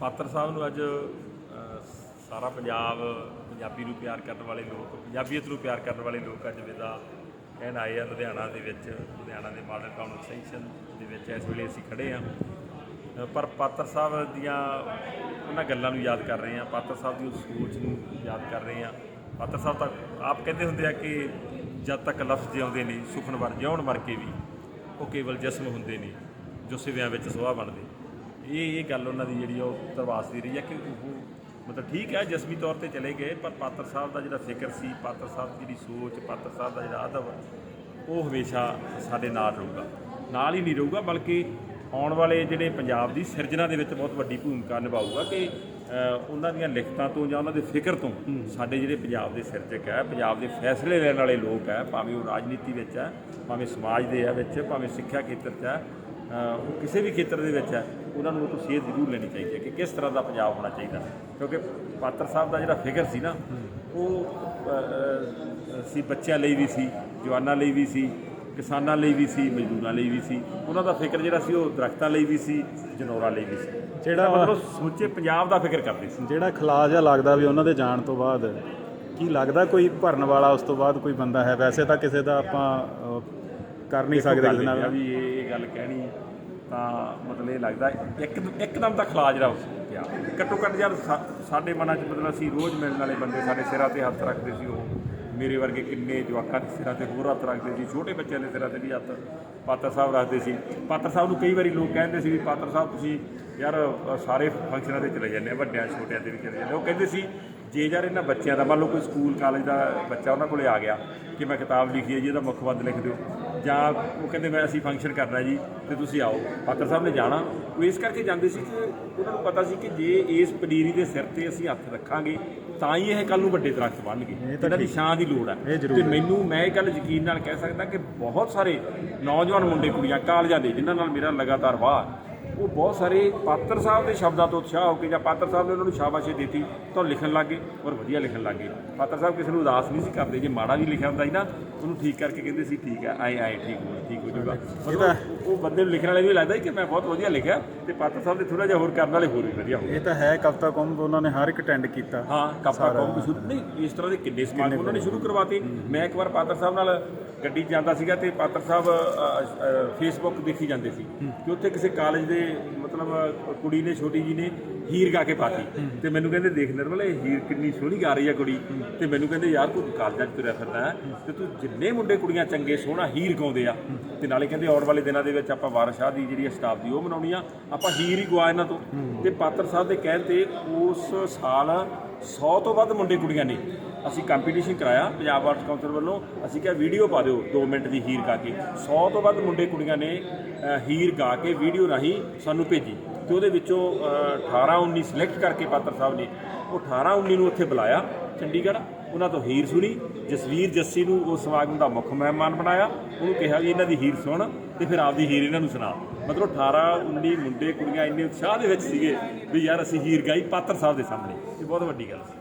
ਪਾਤਰ ਸਾਹਿਬ ਨੂੰ ਅੱਜ ਸਾਰਾ ਪੰਜਾਬ ਪੰਜਾਬੀ ਨੂੰ ਪਿਆਰ ਕਰਨ ਵਾਲੇ ਲੋਕ, ਪੰਜਾਬੀਅਤ ਨੂੰ ਪਿਆਰ ਕਰਨ ਵਾਲੇ ਲੋਕ ਅੱਜ ਵਿਦਾ ਕਹਿਣ ਆਏ ਆ ਲੁਧਿਆਣਾ ਦੇ ਵਿੱਚ, ਲੁਧਿਆਣਾ ਦੇ ਮਾਡਲ ਟਾਊਨ ਐਕਸਟੈਂਸ਼ਨ ਦੇ ਵਿੱਚ ਇਸ ਵੇਲੇ ਅਸੀਂ ਖੜੇ ਆ। ਪਰ ਪਾਤਰ ਸਾਹਿਬ ਦੀਆਂ ਉਹਨਾਂ ਗੱਲਾਂ ਨੂੰ ਯਾਦ ਕਰ ਰਹੇ ਆ, ਪਾਤਰ ਸਾਹਿਬ ਦੀ ਉਸ ਸੋਚ ਨੂੰ ਯਾਦ ਕਰ ਰਹੇ ਆ। ਪਾਤਰ ਸਾਹਿਬ ਤਾਂ ਆਪ ਕਹਿੰਦੇ ਹੁੰਦੇ ਆ ਕਿ ਜਦ ਤੱਕ ਲਫ਼ਜ਼ ਜਿਉਂਦੇ ਨੇ ਸੁਖਨ ਵਰ ਜਿਉਣ ਮਰ ਕੇ ਵੀ, ਉਹ ਕੇਵਲ ਜਿਸਮ ਹੁੰਦੇ ਨੇ ਜੋ ਸਿਵਿਆਂ ਵਿੱਚ ਸੁਆਹ ਬਣਦੇ। ਇਹ ਇਹ ਗੱਲ ਉਹਨਾਂ ਦੀ ਜਿਹੜੀ ਉਹ ਤਰਵਾਸ ਦੀ ਰਹੀ ਹੈ ਕਿ ਉਹ ਮਤਲਬ ਠੀਕ ਹੈ ਜਸਮੀ ਤੌਰ ਤੇ ਚਲੇ ਗਏ ਪਰ ਪਾਤਰ ਸਾਹਿਬ ਦਾ ਜਿਹੜਾ ਫਿਕਰ ਸੀ ਪਾਤਰ ਸਾਹਿਬ ਦੀ ਜਿਹੜੀ ਸੋਚ ਪਾਤਰ ਸਾਹਿਬ ਦਾ ਜਿਹੜਾ ਅਦਬ ਉਹ ਹਮੇਸ਼ਾ ਸਾਡੇ ਨਾਲ ਰਹੂਗਾ। ਨਾਲ ਹੀ ਨਹੀਂ ਰਹੂਗਾ ਬਲਕਿ ਆਉਣ ਵਾਲੇ ਜਿਹੜੇ ਪੰਜਾਬ ਦੀ ਸਿਰਜਣਾ ਦੇ ਵਿੱਚ ਬਹੁਤ ਵੱਡੀ ਭੂਮਿਕਾ ਨਿਭਾਊਗਾ ਕਿ ਉਹਨਾਂ ਦੀਆਂ ਲਿਖਤਾਂ ਤੋਂ ਜਾਂ ਉਹਨਾਂ ਦੇ ਫਿਕਰ ਤੋਂ ਸਾਡੇ ਜਿਹੜੇ ਪੰਜਾਬ ਦੇ ਸਿਰਜਕ ਹੈ ਪੰਜਾਬ ਦੇ ਫੈਸਲੇ ਲੈਣ ਵਾਲੇ ਲੋਕ ਹੈ ਭਾਵੇਂ ਉਹ ਰਾਜਨੀਤੀ ਵਿੱਚ ਹੈ ਭਾਵੇਂ ਸਮਾਜ ਦੇ ਹੈ ਵਿੱਚ ਭਾਵੇਂ ਸਿੱਖਿਆ ਖੇਤਰ 'ਚ ਹੈ ਕਿਸੇ ਵੀ ਖੇਤਰ ਦੇ ਵਿੱਚ ਹੈ ਉਹਨਾਂ ਨੂੰ ਉਹ ਤੋਂ ਸੇਧ ਜ਼ਰੂਰ ਲੈਣੀ ਚਾਹੀਦੀ ਹੈ ਕਿ ਕਿਸ ਤਰ੍ਹਾਂ ਦਾ ਪੰਜਾਬ ਹੋਣਾ ਚਾਹੀਦਾ ਕਿਉਂਕਿ ਪਾਤਰ ਸਾਹਿਬ ਦਾ ਜਿਹੜਾ ਫਿਕਰ ਸੀ ਨਾ ਉਹ ਸੀ ਬੱਚਿਆਂ ਲਈ ਵੀ ਸੀ ਜਵਾਨਾਂ ਲਈ ਵੀ ਸੀ ਕਿਸਾਨਾਂ ਲਈ ਵੀ ਸੀ ਮਜ਼ਦੂਰਾਂ ਲਈ ਵੀ ਸੀ। ਉਹਨਾਂ ਦਾ ਫਿਕਰ ਜਿਹੜਾ ਸੀ ਉਹ ਦਰਖਤਾਂ ਲਈ ਵੀ ਸੀ ਜਨੌਰਾਂ ਲਈ ਵੀ ਸੀ। ਜਿਹੜਾ ਮਤਲਬ ਸਮੁੱਚੇ ਪੰਜਾਬ ਦਾ ਫਿਕਰ ਕਰਦੇ ਸੀ। ਜਿਹੜਾ ਖਲਾ ਜਿਹਾ ਲੱਗਦਾ ਵੀ ਉਹਨਾਂ ਦੇ ਜਾਣ ਤੋਂ ਬਾਅਦ ਕੀ ਲੱਗਦਾ ਕੋਈ ਭਰਨ ਵਾਲਾ ਉਸ ਤੋਂ ਬਾਅਦ ਕੋਈ ਬੰਦਾ ਹੈ? ਵੈਸੇ ਤਾਂ ਕਿਸੇ ਦਾ ਆਪਾਂ ਕਰ ਨਹੀਂ ਸਕਦੇ ਕਿਸੇ ਇਹ ਨਾਲ। ਵੀ ਇਹ ਇਹ ਗੱਲ ਕਹਿਣੀ ਤਾਂ ਮਤਲਬ ਇਹ ਲੱਗਦਾ ਇੱਕ ਇੱਕਦਮ ਤਾਂ ਖਲਾਜ ਰਾ ਪਿਆ। ਘੱਟੋ ਘੱਟ ਯਾਰ ਸਾ- ਸਾਡੇ ਮਨਾਂ 'ਚ ਮਤਲਬ ਅਸੀਂ ਰੋਜ਼ ਮਿਲਣ ਵਾਲੇ ਬੰਦੇ, ਸਾਡੇ ਸਿਰਾਂ ਤੇ ਹੱਥ ਰੱਖਦੇ ਸੀ ਉਹ। ਮੇਰੇ ਵਰਗੇ ਕਿੰਨੇ ਜਵਾਕਾਂ ਦੇ ਸਿਰਾਂ ਤੇ ਹੋਰ ਹੱਥ ਰੱਖਦੇ ਸੀ, ਛੋਟੇ ਬੱਚਿਆਂ ਦੇ ਸਿਰਾਂ ਤੇ ਵੀ ਹੱਥ ਪਾਤਰ ਸਾਹਿਬ ਰੱਖਦੇ ਸੀ। ਪਾਤਰ ਸਾਹਿਬ ਨੂੰ ਕਈ ਵਾਰੀ ਲੋਕ ਕਹਿੰਦੇ ਸੀ ਵੀ, ਪਾਤਰ ਸਾਹਿਬ, ਤੁਸੀਂ ਯਾਰ ਸਾਰੇ ਫੰਕਸ਼ਨਾਂ ਤੇ ਚਲੇ ਜਾਂਦੇ ਆ, ਵੱਡਿਆਂ, ਛੋਟਿਆਂ ਤੇ ਵੀ ਚਲੇ ਜਾਂਦੇ ਉਹ ਕਹਿੰਦੇ ਸੀ ਜੇ ਯਾਰ ਇਹਨਾਂ ਬੱਚਿਆਂ ਦਾ ਮੰਨ ਲਓ ਕੋਈ ਸਕੂਲ ਕਾਲਜ ਦਾ ਬੱਚਾ ਉਹਨਾਂ ਕੋਲੇ ਆ ਗਿਆ ਕਿ ਮੈਂ ਕਿਤਾਬ ਲਿਖੀ ਹੈ ਜੀ ਇਹਦਾ ਮੁੱਖ ਬੰਦ ਲਿਖ ਦਿਓ। ਜਾਂ ਉਹ ਕਹਿੰਦੇ ਮੈਂ ਅਸੀਂ ਫੰਕਸ਼ਨ ਕਰਨਾ ਜੀ ਤੇ ਤੁਸੀਂ ਆਓ। ਪਾਤਰ ਸਾਹਿਬ ਨੇ ਜਾਣਾ। ਉਹ ਇਸ ਕਰਕੇ ਜਾਂਦੇ ਸੀ ਕਿ ਉਹਨਾਂ ਨੂੰ ਪਤਾ ਸੀ ਕਿ ਜੇ ਇਸ ਪਨੀਰੀ ਦੇ ਸਿਰ ਤੇ ਅਸੀਂ ਹੱਥ ਰੱਖਾਂਗੇ ਤਾਂ ਹੀ ਇਹ ਕੱਲ ਨੂੰ ਵੱਡੇ ਦਰਖਤ ਬਣਨਗੇ। ਇਹਨਾਂ ਦੀ ਛਾਂ ਦੀ ਲੋੜ ਹੈ। ਤੇ। ਮੈਨੂੰ ਮੈਂ ਇਹ ਗੱਲ ਯਕੀਨ ਨਾਲ ਕਹਿ ਸਕਦਾ ਕਿ ਬਹੁਤ ਸਾਰੇ ਨੌਜਵਾਨ ਮੁੰਡੇ ਕੁੜੀਆਂ ਕਾਲਜਾਂ ਦੇ ਜਿਨ੍ਹਾਂ ਨਾਲ ਮੇਰਾ ਲਗਾਤਾਰ ਵਾਹ ਉਹ ਬਹੁਤ ਸਾਰੇ ਪਾਤਰ ਸਾਹਿਬ ਦੇ ਸ਼ਬਦਾਂ ਤੋਂ ਉਤਸ਼ਾਹ ਹੋ ਕੇ ਜਾਂ ਪਾਤਰ ਸਾਹਿਬ ਨੇ ਉਹਨਾਂ ਨੂੰ ਸ਼ਾਬਾਸ਼ੀ ਦਿੱਤੀ ਤਾਂ ਉਹ ਲਿਖਣ ਲੱਗੇ ਔਰ ਵਧੀਆ ਲਿਖਣ ਲੱਗੇ ਪਾਤਰ ਸਾਹਿਬ ਕਿਸੇ ਨੂੰ ਉਦਾਸ ਨਹੀਂ ਸੀ ਕਰਦੇ, ਜੇ ਮਾੜਾ ਵੀ ਲਿਖਿਆ ਹੁੰਦਾ ਸੀ ਨਾ, ਉਹਨੂੰ ਠੀਕ ਕਰਕੇ ਕਹਿੰਦੇ ਸੀ, ਠੀਕ ਹੈ, ਆਏ ਆਏ, ਠੀਕ ਹੋ ਠੀਕ ਹੋ ਜਾਊਗਾ। ਉਹ ਬੰਦੇ ਨੂੰ ਲਿਖਣ ਵਾਲੇ ਨੂੰ ਲੱਗਦਾ ਕਿ ਮੈਂ ਬਹੁਤ ਵਧੀਆ ਲਿਖਿਆ ਤੇ ਪਾਤਰ ਸਾਹਿਬ ਦੇ ਥੋੜਾ ਜਿਹਾ ਹੋਰ ਕਰਨ ਵਾਲੇ ਹੋਰ ਵੀ ਵਧੀਆ ਹੋ ਗਏ। ਇਹ ਤਾਂ ਹੈ ਕਵਿਤਾ ਕੁੰਭ ਉਹਨਾਂ ਨੇ ਹਰ ਇੱਕ ਅਟੈਂਡ ਕੀਤਾ। ਹਾਂ ਕਪੜਾ ਕੌਮ ਤੋਂ ਸ਼ੁਰੂ ਨਹੀਂ ਇਸ ਤਰ੍ਹਾਂ ਦੇ ਕਿੰਨੇ ਸਮਾਗਮ ਉਹਨਾਂ ਨੇ ਸ਼ੁਰੂ ਕਰਵਾਤੇ। ਮੈਂ ਇੱਕ ਵਾਰ ਪਾਤਰ ਸਾਹਿਬ ਨਾਲ ਗੱਡੀ 'ਚ ਜਾਂਦਾ ਸੀਗਾ ਤੇ ਪਾਤਰ ਸਾਹਿਬ ਫੇਸਬੁੱਕ ਦੇਖੀ ਜਾਂਦੇ ਸੀ ਕਿ ਉੱਥੇ ਕਿਸੇ ਕਾਲਜ ਦੇ ਮਤਲਬ ਕੁੜੀ ਨੇ ਛੋਟੀ ਜੀ ਨੇ ਹੀਰ ਗਾ ਕੇ ਪਾਤੀ। ਤੇ ਮੈਨੂੰ ਕਹਿੰਦੇ ਦੇਖ ਨਿਰਮਲ ਇਹ ਹੀਰ ਕਿੰਨੀ ਸੋਹਣੀ ਗਾ ਰਹੀ ਆ ਕੁੜੀ। ਤੇ ਮੈਨੂੰ ਕਹਿੰਦੇ ਯਾਰ ਤੂੰ ਕਾਲਜਾਂ 'ਚ ਤੁਰਿਆ ਫਿਰਦਾ ਤੇ ਤੂੰ ਜਿੰਨੇ ਮੁੰਡੇ ਕੁੜੀਆਂ ਚੰਗੇ ਸੋਹਣਾ ਹੀਰ ਗਾਉਂਦੇ ਆ। ਤੇ ਨਾਲੇ ਕਹਿੰਦੇ ਆਉਣ ਵਾਲੇ ਦਿਨਾਂ ਦੇ ਵਿੱਚ ਆਪਾਂ ਵਾਰਿਸ ਸ਼ਾਹ ਦੀ ਜਿਹੜੀ ਸਟਾਫ ਦੀ ਉਹ ਮਨਾਉਣੀ ਆ। ਆਪਾਂ ਹੀਰ ਹੀ ਗਵਾ ਇਹਨਾਂ ਤੋਂ। ਤੇ ਪਾਤਰ ਸਾਹਿਬ ਦੇ ਕਹਿਣ ਤੇ ਉਸ ਸਾਲ 100 ਤੋਂ ਵੱਧ ਮੁੰਡੇ ਕੁੜੀਆਂ ਨੇ। ਅਸੀਂ ਕੰਪੀਟੀਸ਼ਨ ਕਰਾਇਆ ਪੰਜਾਬ ਆਰਟਸ ਕਾਉਂਸਲ ਵੱਲੋਂ। ਅਸੀਂ ਕਿਹਾ ਵੀਡੀਓ ਪਾ ਦਿਓ 2 ਮਿੰਟ ਦੀ ਹੀਰ ਗਾ ਕੇ। 100 ਤੋਂ ਵੱਧ ਮੁੰਡੇ ਕੁੜੀਆਂ ਨੇ ਹੀਰ ਗਾ ਕੇ ਵੀਡੀਓ ਰਾਹੀਂ ਸਾਨੂੰ ਭੇਜੀ ਤੇ ਉਹਦੇ ਵਿੱਚੋਂ ਅ, 18 19 ਸਿਲੈਕਟ ਕਰਕੇ ਪਾਤਰ ਸਾਹਿਬ ਨੇ ਉਹ 18 19 ਨੂੰ ਉੱਥੇ ਬੁਲਾਇਆ ਚੰਡੀਗੜ੍ਹ। ਉਹਨਾਂ ਤੋਂ ਹੀਰ ਸੁਣੀ ਜਸਵੀਰ ਜੱਸੀ ਨੂੰ ਉਸ ਸਮਾਗਮ ਦਾ ਮੁੱਖ ਮਹਿਮਾਨ ਬਣਾਇਆ। ਉਹਨੂੰ ਕਿਹਾ ਵੀ ਇਹਨਾਂ ਦੀ ਹੀਰ ਸੁਣ ਤੇ ਫਿਰ ਆਪਦੀ ਹੀਰ ਇਹਨਾਂ ਨੂੰ ਸੁਣਾ। ਮਤਲਬ 18 19 ਮੁੰਡੇ ਕੁੜੀਆਂ ਇੰਨੇ ਉਤਸ਼ਾਹ ਦੇ ਵਿੱਚ ਸੀਗੇ ਵੀ ਯਾਰ ਅਸੀਂ ਹੀਰ ਗਾਈ ਪਾਤਰ ਸਾਹਿਬ ਦੇ ਸਾਹਮਣੇ। ਇਹ ਬਹੁਤ ਵੱਡੀ ਗੱਲ ਸੀ।